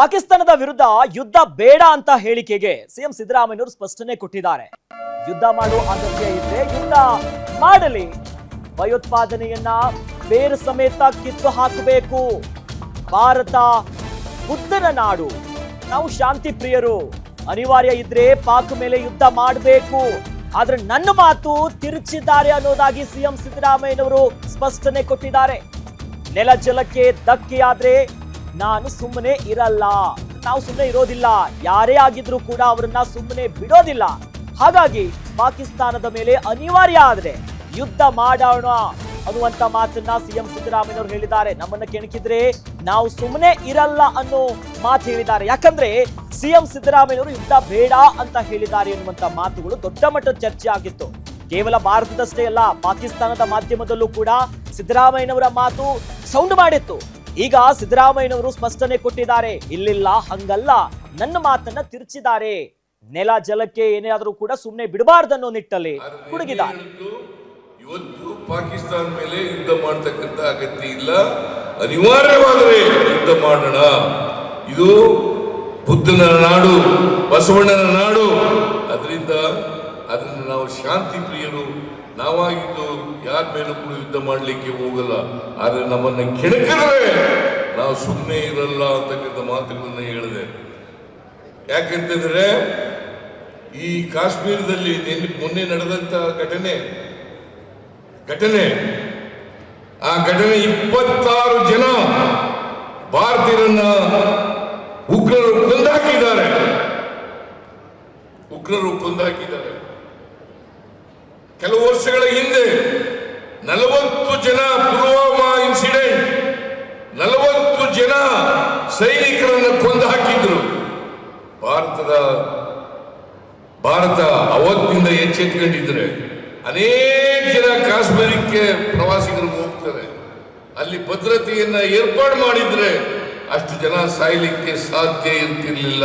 ಪಾಕಿಸ್ತಾನದ ವಿರುದ್ಧ ಯುದ್ಧ ಬೇಡ ಅಂತ ಹೇಳಿಕೆಗೆ ಸಿಎಂ ಸಿದ್ದರಾಮಯ್ಯನವರು ಸ್ಪಷ್ಟನೆ ಕೊಟ್ಟಿದ್ದಾರೆ. ಯುದ್ಧ ಮಾಡುವ ಅಗತ್ಯ ಇದ್ರೆ ಯುದ್ಧ ಮಾಡಲಿ. ಭಯೋತ್ಪಾದನೆಯನ್ನ ಬೇರು ಸಮೇತ ಕಿತ್ತು ಹಾಕಬೇಕು. ಭಾರತ ಬುದ್ಧನ ನಾಡು. ನಾವು ಶಾಂತಿ ಪ್ರಿಯರು. ಅನಿವಾರ್ಯ ಇದ್ರೆ ಪಾಕ್ ಮೇಲೆ ಯುದ್ಧ ಮಾಡಬೇಕು. ಆದ್ರೆ ನನ್ನ ಮಾತು ತಿರುಚಿದ್ದಾರೆ ಅನ್ನೋದಾಗಿ ಸಿಎಂ ಸಿದ್ದರಾಮಯ್ಯನವರು ಸ್ಪಷ್ಟನೆ ಕೊಟ್ಟಿದ್ದಾರೆ. ನೆಲ ಜಲಕ್ಕೆ ಧಕ್ಕೆಯಾದ್ರೆ ನಾನು ಸುಮ್ಮನೆ ಇರಲ್ಲ. ನಾವು ಸುಮ್ಮನೆ ಇರೋದಿಲ್ಲ. ಯಾರೇ ಆಗಿದ್ರು ಕೂಡ ಅವರನ್ನ ಸುಮ್ಮನೆ ಬಿಡೋದಿಲ್ಲ. ಹಾಗಾಗಿ ಪಾಕಿಸ್ತಾನದ ಮೇಲೆ ಅನಿವಾರ್ಯ ಆದ್ರೆ ಯುದ್ಧ ಮಾಡೋಣ ಅನ್ನುವಂತ ಮಾತನ್ನ ಸಿಎಂ ಸಿದ್ದರಾಮಯ್ಯನವರು ಹೇಳಿದ್ದಾರೆ. ನಮ್ಮನ್ನ ಕೆಣಕಿದ್ರೆ ನಾವು ಸುಮ್ಮನೆ ಇರಲ್ಲ ಅನ್ನೋ ಮಾತು ಹೇಳಿದ್ದಾರೆ. ಯಾಕಂದ್ರೆ ಸಿಎಂ ಸಿದ್ದರಾಮಯ್ಯನವರು ಯುದ್ಧ ಬೇಡ ಅಂತ ಹೇಳಿದ್ದಾರೆ ಎನ್ನುವಂತ ಮಾತುಗಳು ದೊಡ್ಡ ಮಟ್ಟದ ಚರ್ಚೆ ಆಗಿತ್ತು. ಕೇವಲ ಭಾರತದಷ್ಟೇ ಅಲ್ಲ, ಪಾಕಿಸ್ತಾನದ ಮಾಧ್ಯಮದಲ್ಲೂ ಕೂಡ ಸಿದ್ದರಾಮಯ್ಯನವರ ಮಾತು ಸೌಂಡ್ ಮಾಡಿತ್ತು. ಈಗ ಸಿದ್ದರಾಮಯ್ಯನವರು ಸ್ಪಷ್ಟನೆ ಕೊಟ್ಟಿದ್ದಾರೆ. ಇಲ್ಲಿಲ್ಲ ಹಂಗಲ್ಲ. ನನ್ನ ಮಾತನ್ನ ತಿರುಚಿದ್ದಾರೆ. ನೆಲ ಜಲಕ್ಕೆ ಏನೇ ಆದ್ರೂ ಕೂಡ ಸುಮ್ಮನೆ ಬಿಡಬಾರ್ದನ್ನೋ ನಿಟ್ಟಲ್ಲಿ ಹುಡುಗಿದ್ದಾರೆ ಇವತ್ತು- ಇವತ್ತು ಪಾಕಿಸ್ತಾನ ಮೇಲೆ ಯುದ್ಧ ಮಾಡತಕ್ಕಂತ ಅಗತ್ಯ ಇಲ್ಲ. ಅನಿವಾರ್ಯವಾದರೆ ಯುದ್ಧ ಮಾಡೋಣ. ಇದು ಬುದ್ಧನ ನಾಡು ಬಸವಣ್ಣನ ನಾಡು. ಅದರಿಂದ ಅದನ್ನು ನಾವು ಶಾಂತಿ ಪ್ರಿಯರು, ನಾವಾಗಿದ್ದು ಯಾರ ಮೇಲೂ ಕೂಡ ಯುದ್ಧ ಮಾಡಲಿಕ್ಕೆ ಹೋಗಲ್ಲ. ಆದರೆ ನಮ್ಮನ್ನು ಕೆಣಕಿದ್ರೆ ನಾವು ಸುಮ್ಮನೆ ಇರಲ್ಲ ಅಂತಕ್ಕಂಥ ಮಾತುಗಳನ್ನು ಹೇಳಿದೆ. ಯಾಕೆಂತಂದರೆ, ಈ ಕಾಶ್ಮೀರದಲ್ಲಿ ನಿನ್ನೆ, ಮೊನ್ನೆ ನಡೆದಂತ ಘಟನೆ ಘಟನೆ, ಆ ಘಟನೆ ಇಪ್ಪತ್ತಾರು ಜನ ಭಾರತೀಯರನ್ನ ಉಗ್ರರು ಕೊಂದಾಕಿದ್ದಾರೆ. ಉಗ್ರರು ಕೊಂದಾಕಿದ್ದಾರೆ. ಕೆಲವು ವರ್ಷಗಳ ಹಿಂದೆ ನಲವತ್ತು ಜನ ಪುಲ್ವಾಮಾ ಇನ್ಸಿಡೆಂಟ್ ನಲವತ್ತು ಜನ ಸೈನಿಕರನ್ನು ಕೊಂದು ಹಾಕಿದ್ರು ಭಾರತದ, ಭಾರತ ಅವತ್ತಿಂದ ಎಚ್ಚೆತ್ಕೊಂಡಿದ್ರೆ ಅನೇಕ ಜನ ಕಾಶ್ಮೀರಕ್ಕೆ ಪ್ರವಾಸಿಗರು ಹೋಗ್ತಾರೆ. ಅಲ್ಲಿ ಭದ್ರತೆಯನ್ನ ಏರ್ಪಾಡು ಮಾಡಿದ್ರೆ ಅಷ್ಟು ಜನ ಸಾಯ್ಲಿಕ್ಕೆ ಸಾಧ್ಯ ಇರ್ತಿರ್ಲಿಲ್ಲ.